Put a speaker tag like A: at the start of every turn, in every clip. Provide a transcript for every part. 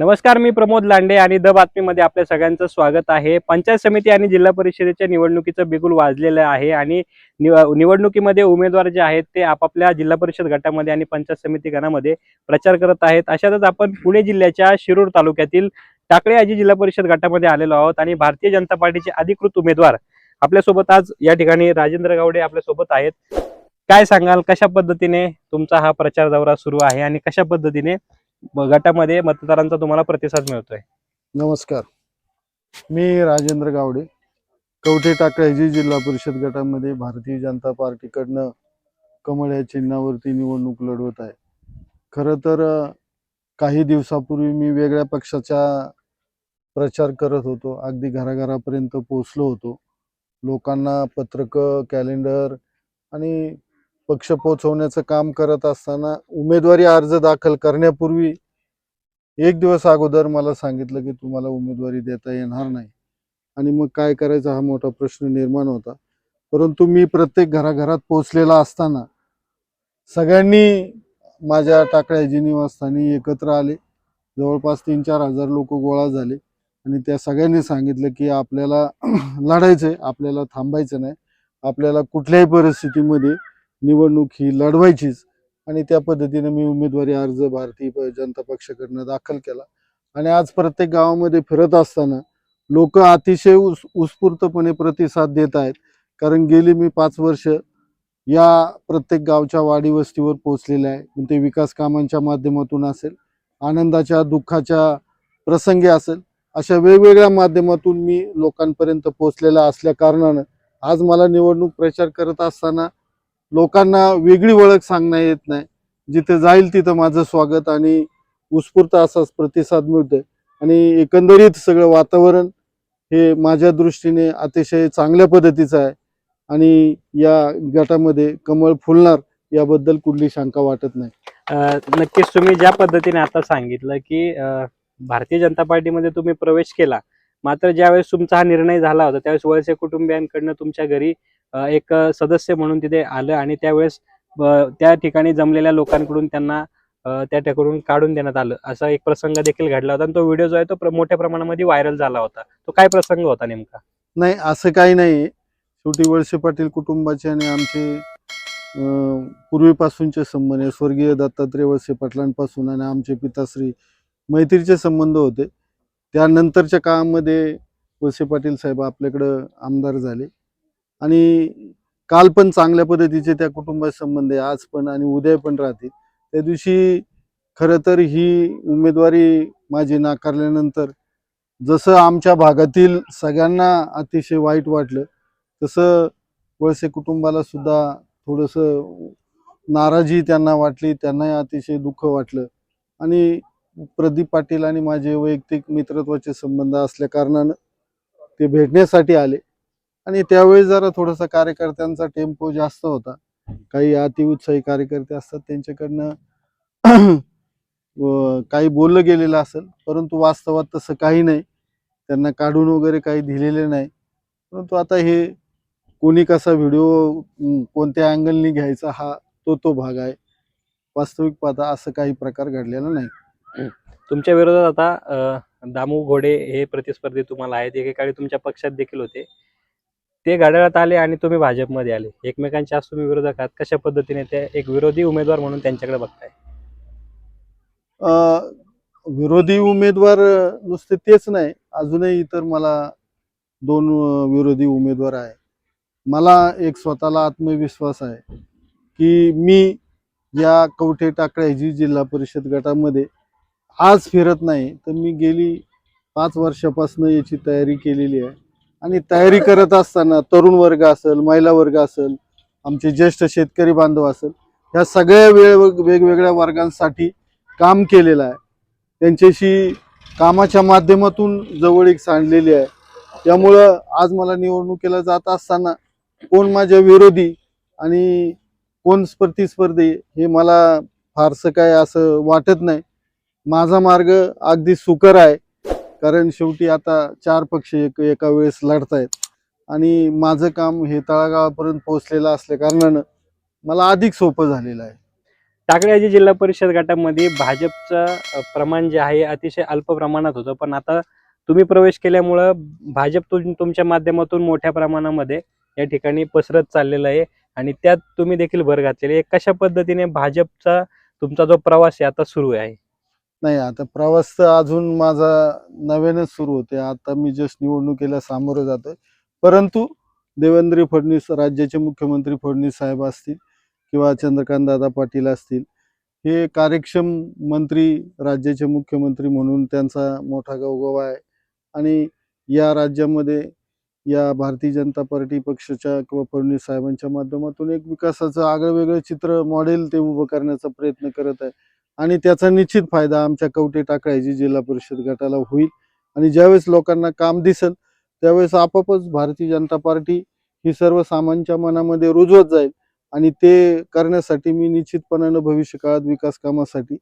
A: नमस्कार मी प्रमोद लांडे आणि द बातमीमध्ये आपल्या सगळ्यांचं स्वागत आहे. पंचायत समिती आणि जिल्हा परिषदेच्या निवडणुकीचं बिगुल वाजलेलं आहे आणि निव- निवडणुकीमध्ये उमेदवार जे आहेत ते आपापल्या जिल्हा परिषद गटामध्ये आणि पंचायत समिती गणामध्ये प्रचार करत आहेत. अशातच आपण पुणे जिल्ह्याच्या शिरूर तालुक्यातील टाकळे आजी जिल्हा परिषद गटामध्ये आलेलो आहोत आणि भारतीय जनता पार्टीचे अधिकृत उमेदवार आपल्यासोबत आज या ठिकाणी राजेंद्र गावडे आपल्यासोबत आहेत. काय सांगाल? कशा पद्धतीने तुमचा हा प्रचार दौरा सुरू आहे आणि कशा पद्धतीने गटामध्ये मतदारांचा तुम्हाला प्रतिसाद मिळतोय.
B: नमस्कार. मी राजेंद्र गावडे कवठे टाकळ्याची जिल्हा परिषद गटामध्ये भारतीय जनता पार्टीकडनं कमळ या चिन्हावरती निवडणूक लढवत आहे. खरं तर काही दिवसापूर्वी मी वेगळ्या पक्षाचा प्रचार करत होतो. अगदी घराघरापर्यंत पोचलो होतो. लोकांना पत्रकं कॅलेंडर आणि पक्ष पोचवण्याचं काम करत असताना उमेदवारी अर्ज दाखल करण्यापूर्वी एक दिवस अगोदर मला सांगितलं की तुम्हाला उमेदवारी देता येणार नाही. आणि मग काय करायचा हा मोठा प्रश्न निर्माण होता. परंतु मी प्रत्येक घराघरात पोचलेला असताना सगळ्यांनी माझ्या टाकळ्याजी निवासस्थानी एकत्र आले. जवळपास तीन चार हजार लोक गोळा झाले. आणि त्या सगळ्यांनी सांगितलं की आपल्याला लढायचं आहे आपल्याला थांबायचं नाही. आपल्याला कुठल्याही परिस्थितीमध्ये निवडणूक ही लढवायचीच. आणि त्या पद्धतीने मी उमेदवारी अर्ज भारतीय जनता पक्षाकडनं दाखल केला. आणि आज प्रत्येक गावामध्ये फिरत असताना लोक अतिशय उस उत्स्फूर्तपणे प्रतिसाद देत आहेत. कारण गेली मी पाच वर्ष या प्रत्येक गावच्या वाडी वस्तीवर पोचलेले आहे. ते विकास कामांच्या माध्यमातून असेल आनंदाच्या दुःखाच्या प्रसंगी असेल अशा वेगवेगळ्या माध्यमातून मी लोकांपर्यंत पोचलेला असल्या कारणानं आज मला निवडणूक प्रचार करत असताना लोकांना वेगळी ओळख सांगण्यात येत नाही. जिथे जाईल तिथं माझं स्वागत आणि उत्स्फूर्त असाच प्रतिसाद मिळतोय. आणि एकंदरीत सगळं वातावरण हे माझ्या दृष्टीने अतिशय चांगल्या पद्धतीचं आहे. आणि या गटामध्ये कमळ फुलणार याबद्दल कुठली शंका वाटत नाही.
A: नक्कीच तुम्ही ज्या पद्धतीने आता सांगितलं की भारतीय जनता पार्टीमध्ये तुम्ही प्रवेश केला मात्र ज्यावेळेस तुमचा हा निर्णय झाला होता त्यावेळेस वळसे कुटुंबियांकडनं तुमच्या घरी एक सदस्य म्हणून तिथे आलं आणि त्यावेळेस त्या ठिकाणी जमलेल्या लोकांकडून त्यांना त्या ठिकाणून काढून देण्यात आलं. असा एक प्रसंग देखील घडला होता आणि तो व्हिडिओ जो आहे तो मोठ्या प्रमाणामध्ये व्हायरल झाला होता. तो काय प्रसंग होता नेमका?
B: नाही असं काही नाही. शेवटी वळसे पाटील कुटुंबाचे आणि आमचे पूर्वीपासूनचे संबंध आहे स्वर्गीय दत्तात्रय वळसे पाटलांपासून आणि आमचे पिताश्री मैत्रीचे संबंध होते. त्यानंतरच्या काळामध्ये वळसे पाटील साहेब आपल्याकडं आमदार झाले. आणि काल पण चांगल्या पद्धतीचे त्या कुटुंबा संबंध आहे आज पण आणि उद्या पण राहतील. त्या दिवशी खरं तर ही उमेदवारी माझी नाकारल्यानंतर जसं आमच्या भागातील सगळ्यांना अतिशय वाईट वाटलं तसं वळसे कुटुंबाला सुद्धा थोडंसं नाराजी त्यांना वाटली त्यांनाही अतिशय दुःख वाटलं. आणि प्रदीप पाटील आणि माझे वैयक्तिक मित्रत्वाचे संबंध असल्या कारणानं ते भेटण्यासाठी आले. आणि त्यावेळी जरा थोडासा कार्यकर्त्यांचा टेम्पो जास्त होता. काही अतिउत्साही कार्यकर्ते असतात त्यांच्याकडनं काही बोललं गेलेलं असेल परंतु वास्तवात तसं काही नाही. त्यांना काढून वगैरे काही दिलेले नाही. परंतु आता हे कोणी कसा व्हिडिओ कोणत्या अँगलनी घ्यायचा हा तो तो भाग आहे. वास्तविक पाहता असं काही प्रकार घडलेला नाही.
A: तुमच्या विरोधात आता दामू घोडे हे प्रतिस्पर्धी तुम्हाला आहेत. एकेकाळी तुमच्या पक्षात देखील होते. ते घड्याळात आले आणि तुम्ही भाजपमध्ये आले. एकमेकांच्या आज तुम्ही विरोधक आहात कशा पद्धतीने ते एक विरोधी उमेदवार म्हणून त्यांच्याकडे बघताय?
B: अं, विरोधी उमेदवार नुसते तेच नाही. अजूनही इतर मला दोन विरोधी उमेदवार आहे. मला एक स्वतःला आत्मविश्वास आहे की मी या कवठे टाकळ्याची जिल्हा परिषद गटामध्ये आज फिरत नाही तर मी गेली पाच वर्षापासून याची तयारी केलेली आहे. आणि तयारी करत असताना तरुण वर्ग असेल महिला वर्ग असेल आमचे ज्येष्ठ शेतकरी बांधव असेल ह्या सगळ्या वेळ वेगवेगळ्या वर्गांसाठी काम केलेलं आहे. त्यांच्याशी कामाच्या माध्यमातून जवळीक सांडलेली आहे. त्यामुळं आज मला निवडणुकीला जात असताना कोण माझ्या विरोधी आणि कोण प्रतिस्पर्धी हे मला फारसं काय असं वाटत नाही. माझा मार्ग अगदी सुकर आहे. कारण शेवटी आता चार पक्ष एक एका वेळेस लढतायत. आणि माझं काम हे तळागाळापर्यंत पोहोचलेलं असल्या कारणानं मला अधिक सोपं झालेलं आहे.
A: टाकळी जिल्हा परिषद गटामध्ये भाजपचं प्रमाण जे आहे अतिशय अल्प प्रमाणात होतं. पण आता तुम्ही प्रवेश केल्यामुळं भाजप तुमच्या माध्यमातून मोठ्या प्रमाणामध्ये या ठिकाणी पसरत चाललेलं आहे. आणि त्यात तुम्ही देखील भर घातलेली आहे. कशा पद्धतीने भाजपचा तुमचा जो प्रवास आहे आता सुरू आहे?
B: नाही आता प्रवास तर अजून माझा नव्यानेच सुरू होते आता मी जस्ट निवडणुकीला सामोरं जातोय. परंतु देवेंद्र फडणवीस राज्याचे मुख्यमंत्री फडणवीस साहेब असतील किंवा चंद्रकांत दादा पाटील असतील हे कार्यक्षम मंत्री राज्याचे मुख्यमंत्री म्हणून त्यांचा मोठा गौगवा आहे. आणि या राज्यामध्ये या भारतीय जनता पार्टी पक्षाच्या किंवा फडणवीस साहेबांच्या माध्यमातून एक विकासाचं आगळं वेगळं चित्र मॉडेल ते उभं करण्याचा प्रयत्न करत आहे. आणि त्याचा निश्चित फायदा आमच्या कवटे टाकळ्याची जिल्हा परिषद गटाला होईल. आणि ज्यावेळेस लोकांना काम दिसेल त्यावेळेस आपापच भारतीय जनता पार्टी ही सर्वसामान्यांच्या मनामध्ये रुजवत जाईल. आणि ते करण्यासाठी मी निश्चितपणानं भविष्य काळात विकास कामासाठी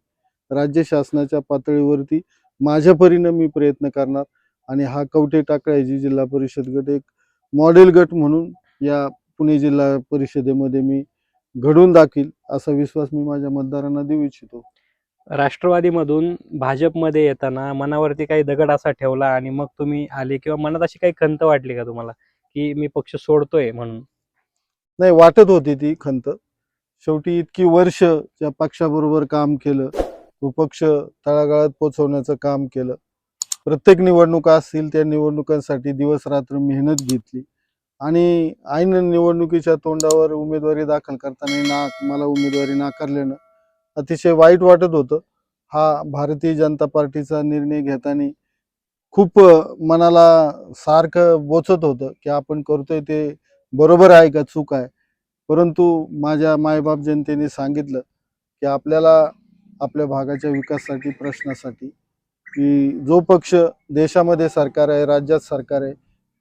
B: राज्य शासनाच्या पातळीवरती माझ्या परीनं मी प्रयत्न करणार. आणि हा कवटे टाकळ्याची जिल्हा परिषद गट एक मॉडेल गट म्हणून या पुणे जिल्हा परिषदेमध्ये मी घडून दाखील असा विश्वास मी माझ्या मतदारांना देऊ इच्छितो.
A: राष्ट्रवादीमधून भाजपमध्ये येताना मनावरती काही दगड असा ठेवला आणि मग तुम्ही आले किंवा मनात अशी काही खंत वाटली का तुम्हाला की मी पक्ष सोडतोय म्हणून?
B: नाही वाटत होती ती खंत. शेवटी इतकी वर्ष त्या पक्षाबरोबर काम केलं. तो पक्ष तळागाळात पोचवण्याचं काम केलं. प्रत्येक निवडणुका असतील त्या निवडणुकांसाठी दिवस रात्र मेहनत घेतली. आणि आईनं निवडणुकीच्या तोंडावर उमेदवारी दाखल करताना ना मला उमेदवारी नाकारल्यानं अतिशय वाईट वाटत होतं. हा भारतीय जनता पार्टीचा निर्णय घेताना खूप मनाला सारखं बोचत होतं की आपण करतोय ते बरोबर आहे का चूक आहे. परंतु माझ्या मायबाप जनतेने सांगितलं की आपल्याला आपल्या भागाच्या विकासासाठी प्रश्नासाठी की जो पक्ष देशामध्ये सरकार आहे राज्यात सरकार आहे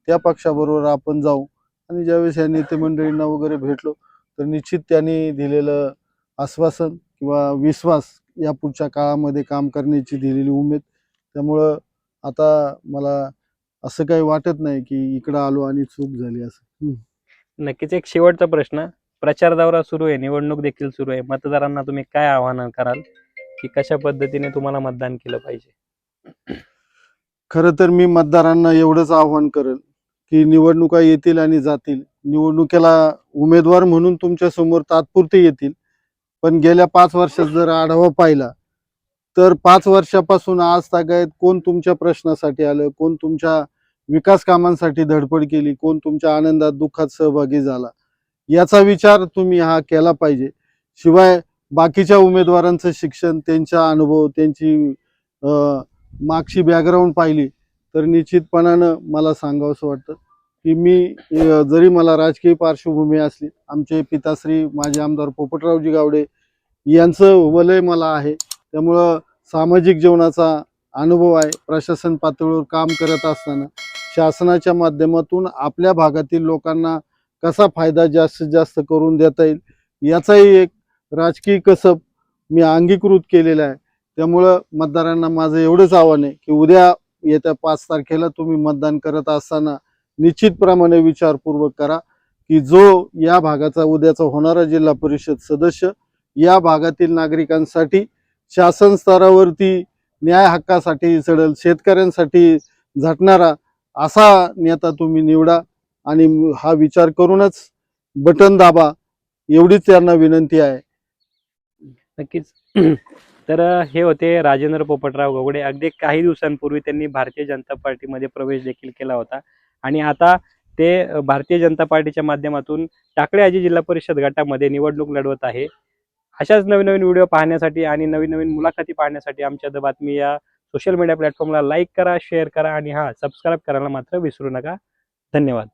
B: त्या पक्षाबरोबर आपण जाऊ. आणि ज्यावेळेस या नेते मंडळींना वगैरे भेटलो तर निश्चित त्यांनी दिलेलं आश्वासन किंवा विश्वास या पुढच्या काळामध्ये काम करण्याची दिलेली उमेद. त्यामुळं आता मला असं काही वाटत नाही की इकडं आलो आणि चूक झाली असं.
A: नक्कीच एक शेवटचा प्रश्न. प्रचार दौरा सुरू आहे निवडणूक देखील सुरू आहे. मतदारांना तुम्ही काय आवाहन कराल? की कशा पद्धतीने तुम्हाला मतदान केलं पाहिजे?
B: खरं तर मी मतदारांना एवढंच आव्हान करेल की निवडणुका येतील आणि जातील. निवडणुकीला उमेदवार म्हणून तुमच्यासमोर तात्पुरते येतील. पण गेल्या पाच वर्षात जर आढावा पाहिला तर पाच वर्षापासून आज तागायत कोण तुमच्या प्रश्नासाठी आलं कोण तुमच्या विकास कामांसाठी धडपड केली कोण तुमच्या आनंदात दुःखात सहभागी झाला याचा विचार तुम्ही हा केला पाहिजे. शिवाय बाकीच्या उमेदवारांचं शिक्षण त्यांचा अनुभव त्यांची मागची बॅकग्राऊंड पाहिली तर निश्चितपणानं मला सांगावंसं वाटतं. की मी जरी मला राजकीय पार्श्वभूमी असली आमचे पिताश्री माझे आमदार पोपटरावजी गावडे यांचं वलय मला आहे. त्यामुळं सामाजिक जीवनाचा अनुभव आहे. प्रशासन पातळीवर काम करत असताना शासनाच्या माध्यमातून आपल्या भागातील लोकांना कसा फायदा जास्तीत जास्त करून देता येईल याचाही एक राजकीय कसब मी अंगीकृत केलेला आहे. त्यामुळं मतदारांना माझं एवढंच आव्हान आहे की उद्या येत्या पाच तारखेला तुम्ही मतदान करत असताना निश्चितप्रमाणे विचारपूर्वक करा की जो या भागाचा उद्याचा होणारा जिल्हा परिषद सदस्य या भागातील नागरिकांसाठी शासन स्तरावरती न्याय हक्कासाठी चढल शेतकऱ्यांसाठी झटणारा असा नेता तुम्ही निवडा आणि हा विचार करूनच बटन दाबा एवढीच त्यांना विनंती आहे.
A: नक्कीच. तर हे होते राजेंद्र पोपटराव गवडे अगदी काही दिवसांपूर्वी त्यांनी भारतीय जनता पार्टीमध्ये प्रवेश देखील केला होता. आणि आता ते भारतीय जनता पार्टीच्या माध्यमातून टाकळे आजी जिल्हा परिषद गटामध्ये निवडणूक लढवत आहे. अशाच नवीन नवीन व्हिडिओ पाहण्यासाठी आणि नवीन नवीन मुलाखती पाहण्यासाठी आमच्या द बातमी या सोशल मीडिया प्लॅटफॉर्मला लाईक करा शेअर करा आणि हा सबस्क्राईब करायला मात्र विसरू नका. धन्यवाद.